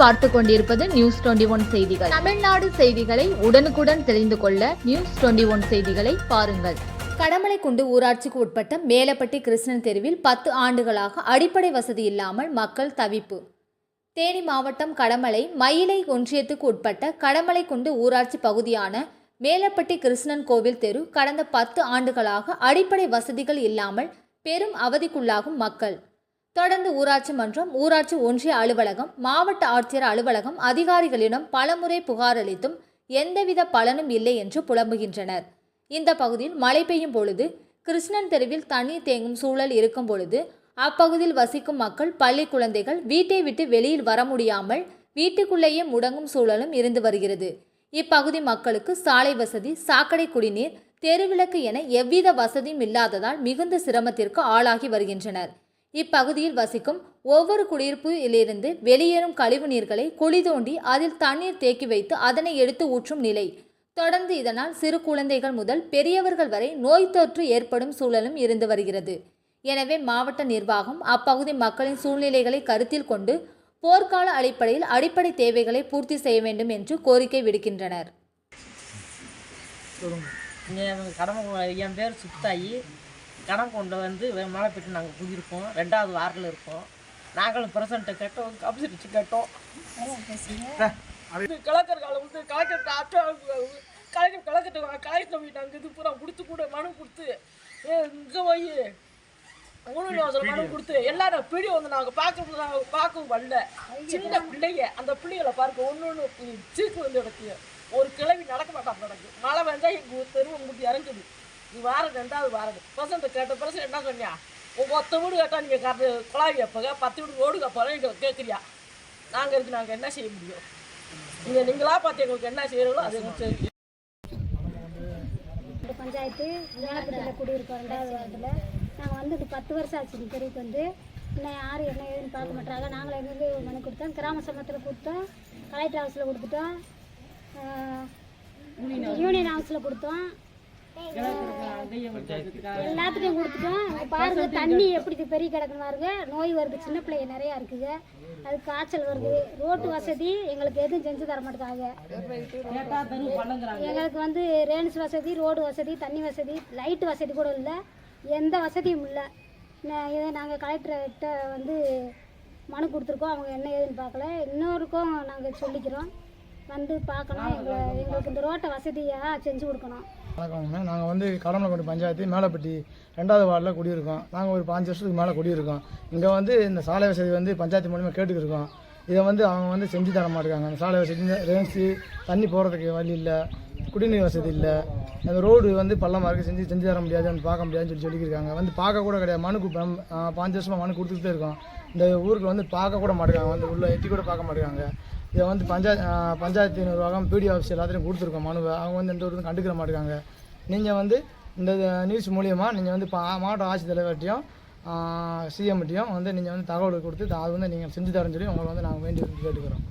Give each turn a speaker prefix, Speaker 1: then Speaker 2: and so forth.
Speaker 1: பார்த்து கொண்டிருப்பது news twenty one செய்திகள். தமிழ்நாடு செய்திகளை உடனுக்குடன் தெரிந்து கொள்ள நியூஸ் டுவெண்டி ஒன் செய்திகளை பாருங்கள். கடமலைக்குண்டு ஊராட்சிக்கு உட்பட்ட மேலப்பட்டி கிருஷ்ணன் தெருவில் பத்து ஆண்டுகளாக அடிப்படை வசதி இல்லாமல் மக்கள் தவிப்பு. தேனி மாவட்டம் கடமலை மயிலை ஒன்றியத்துக்கு உட்பட்ட கடமலைக்குண்டு ஊராட்சி பகுதியான மேலப்பட்டி கிருஷ்ணன் கோவில் தெரு கடந்த பத்து ஆண்டுகளாக அடிப்படை வசதிகள் இல்லாமல் பெரும் அவதிக்குள்ளாகும் மக்கள். தொடர்ந்து ஊராட்சி மன்றம் ஊராட்சி ஒன்றிய அலுவலகம் மாவட்ட ஆட்சியர் அலுவலகம் அதிகாரிகளிடம் பலமுறை புகார் அளித்தும் எந்தவித பலனும் இல்லை என்று புலம்புகின்றனர். இந்த பகுதியில் மழை பெய்யும் பொழுது கிருஷ்ணன் தெருவில் தண்ணீர் தேங்கும் சூழல் இருக்கும் பொழுது அப்பகுதியில் வசிக்கும் மக்கள் பள்ளி குழந்தைகள் வீட்டை விட்டு வெளியில் வர முடியாமல் வீட்டுக்குள்ளேயே முடங்கும் சூழலும் இருந்து வருகிறது. இப்பகுதி மக்களுக்கு சாலை வசதி சாக்கடை குடிநீர் தெருவிளக்கு என எவ்வித வசதியும் இல்லாததால் மிகுந்த சிரமத்திற்கு ஆளாகி வருகின்றனர். இப்பகுதியில் வசிக்கும் ஒவ்வொரு குடியிருப்பிலிருந்து வெளியேறும் கழிவு நீர்களை குழி தோண்டி அதில் தண்ணீர் தேக்கி வைத்து அதனை எடுத்து ஊற்றும் நிலை. தொடர்ந்து இதனால் சிறு குழந்தைகள் முதல் பெரியவர்கள் வரை நோய் தொற்று ஏற்படும் சூழலும் இருந்து வருகிறது. எனவே மாவட்ட நிர்வாகம் அப்பகுதி மக்களின் சூழ்நிலைகளை கருத்தில் கொண்டு போர்க்கால அடிப்படையில் அடிப்படை தேவைகளை பூர்த்தி செய்ய வேண்டும் என்று கோரிக்கை விடுக்கின்றனர்.
Speaker 2: கடமை என் பேர் சுத்தாயி. கடன் கொண்டு வந்து மழை பெற்று நாங்கள் குடியிருக்கோம் ரெண்டாவது வாரில் இருக்கோம் நாங்களும் பிரசண்ட்டை கேட்டோம் கப்சிடிச்சு கேட்டோம். இது கலெக்டர் காலம் வந்து collector auto collector collector collector போய் நாங்கள் இது பூரா கொடுத்து கூட மனு கொடுத்து இங்கே போய் ஊழல் யோசனை மனு கொடுத்து எல்லாரும் பிடி வந்து நாங்கள் பார்க்க நாங்கள் பார்க்கவும் வரல. சின்ன பிள்ளைங்க அந்த பிள்ளைகளை பார்க்க ஒன்று ஒன்று சீக்கு வந்து கிடக்கு. ஒரு கிழவி நடக்க மாட்டான் நடக்கு. மழை வந்தா எங்கள் தெருவை முட்டி இறங்குது. இது வாரம் ரெண்டாவது வாரம் பர்சன்ட் கேட்ட பர்சன்ட் என்ன சொன்னியா உங்க ஒத்த வீடு கேட்டால் நீங்கள் கரெக்டு குழாய் வைப்பங்க பத்து வீடு ரோடு கப்போம் நீங்கள் கேட்குறியா நாங்கள் இருக்கு நாங்கள் என்ன செய்ய முடியும் நீங்கள் நீங்களா பார்த்து எங்களுக்கு என்ன செய்யறீங்களோ அது எங்களுக்கு தெரியும்
Speaker 3: இந்த பஞ்சாயத்து மேலப்பட்டியில் குடியிருக்கோம் ரெண்டாவது வாரத்தில் நாங்கள் வந்து இது பத்து வருஷம் ஆச்சு இந்த தெருவுக்கு வந்து இன்னும் யாரும் என்ன ஏதுன்னு பார்க்க மாட்டாங்க நாங்கள் எங்கெங்கே மனு கொடுத்தோம் கிராம சமத்தில் கொடுத்தோம் கலெக்டர் ஹவுஸில் கொடுத்துட்டோம் யூனியன் ஹவுஸில் கொடுத்தோம் எல்லாத்துக்கும் கொடுத்துட்டோம். பாருங்க தண்ணி எப்படி பெரிய கிடக்குன்னு பாருங்க. நோய் வருது சின்ன பிள்ளைங்க நிறையா இருக்குங்க. அது காய்ச்சல் வருது. ரோட்டு வசதி எங்களுக்கு எதுவும் செஞ்சு தர மாட்டாங்க எங்களுக்கு வந்து ரேன்ஸ் வசதி ரோடு வசதி தண்ணி வசதி லைட் வசதி கூட இல்லை. எந்த வசதியும் இல்லை. இதை நாங்கள் கலெக்டர்கிட்ட வந்து மனு கொடுத்துருக்கோம். அவங்க என்ன ஏதுன்னு பார்க்கல. இன்னொருக்கும் நாங்கள் சொல்லிக்கிறோம். வந்து பார்க்கணும். எங்களை எங்களுக்கு இந்த ரோட்டை வசதியாக செஞ்சு கொடுக்கணும்.
Speaker 4: வணக்கங்க நாங்கள் வந்து கடமலைக்கோட்டை பஞ்சாயத்து மேலப்பட்டி ரெண்டாவது வார்டில் குடியிருக்கோம். நாங்கள் ஒரு பாஞ்சு வருஷத்துக்கு மேலே குடியிருக்கோம். இங்கே வந்து இந்த சாலை வசதி வந்து பஞ்சாயத்து மூலிமா கேட்டுக்கிருக்கோம். இதை வந்து அவங்க வந்து செஞ்சு தர மாட்டேங்காங்க அந்த சாலை வசதி ரேன்ஸு தண்ணி போகிறதுக்கு வழி இல்லை. குடிநீர் வசதி இல்லை. அந்த ரோடு வந்து பள்ளமாக இருக்குது செஞ்சு செஞ்சு தர முடியாது வந்து பார்க்க முடியாதுன்னு சொல்லி சொல்லியிருக்காங்க. வந்து பார்க்க கூட கிடையாது. மனு பாஞ்சு வருஷமாக மனு கொடுத்துட்டு இருக்கோம். இந்த ஊருக்கு வந்து பார்க்க கூட மாட்டேங்காங்க வந்து உள்ள எட்டி கூட பார்க்க மாட்டேங்காங்க இதை வந்து பஞ்சாயத்து பஞ்சாயத்து நிர்வாகம் பிடி ஆஃபீஸ் எல்லாத்தையும் கொடுத்துருக்கோம். மனுவை. அவங்க வந்து எந்த ஒரு கண்டுக்கிற மாட்டேங்காங்க நீங்கள் வந்து இந்த நியூஸ் மூலியமாக நீங்கள் வந்து பா மாவட்ட ஆட்சித்தலைவர்கிட்டையும் சிஎம்கிட்டையும் வந்து நீங்கள் வந்து தகவல் கொடுத்து அது வந்து நீங்கள் செஞ்சு தரேன்னு சொல்லி உங்களை வந்து நாங்கள் வேண்டி கேட்டுக்கிறோம்.